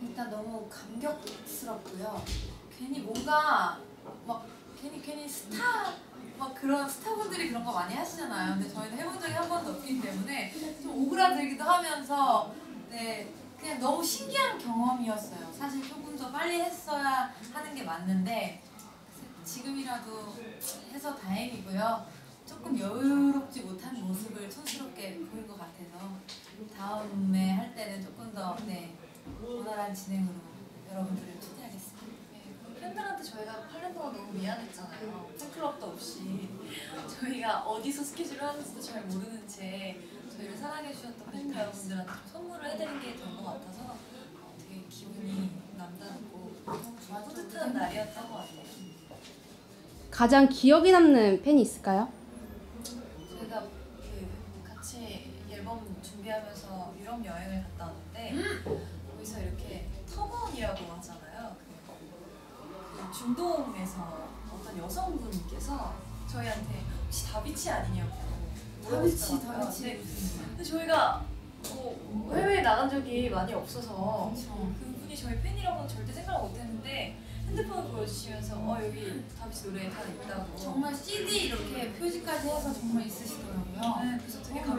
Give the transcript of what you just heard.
일단 너무 감격스럽고요. 괜히 뭔가 막 괜히 괜히 스타 막 그런 스타분들이 그런 거 많이 하시잖아요. 근데 저희는 해본 적이 한 번도 없기 때문에 좀 오그라들기도 하면서 네 그냥 너무 신기한 경험이었어요. 사실 조금 더 빨리 했어야 하는 게 맞는데 지금이라도 해서 다행이고요. 조금 여유롭지 못한 모습을 촌스럽게 보인 것 같아서 다음에 할 때는 조금 더 네, 원활한 진행으로 여러분들을 초대하겠습니다. 네, 팬들한테 저희가 8년 동안 너무 미안했잖아요. 팬클럽도 없이 저희가 어디서 스케줄을 하는지도 잘 모르는 채 저희를 사랑해주셨던 팬 여러분들한테 좀 선물을 해드린 게 된 것 같아서 어, 되게 기분이 남다르고 뿌듯한 날이었던 것 같아요. 가장 기억에 남는 팬이 있을까요? 저희가 그 같이 앨범 준비하면서 유럽 여행을 갔다 왔는데 거기서 이렇게 터번이라고 하잖아요. 그, 그 중동에서 어떤 여성분께서 저희한테 혹시 다비치 아니냐고 다비치. 다비치 근데, 근데 저희가 뭐 해외에 나간 적이 많이 없어서 그렇죠. 그분이 저희 팬이라고는 절대 생각을 못했는데 핸드폰을 보여주시면서 어 여기 다비치 노래 다 있다고 정말 CD 이렇게 표지까지 해서 정말 있으시더라고요. 네, 그래서 되게 감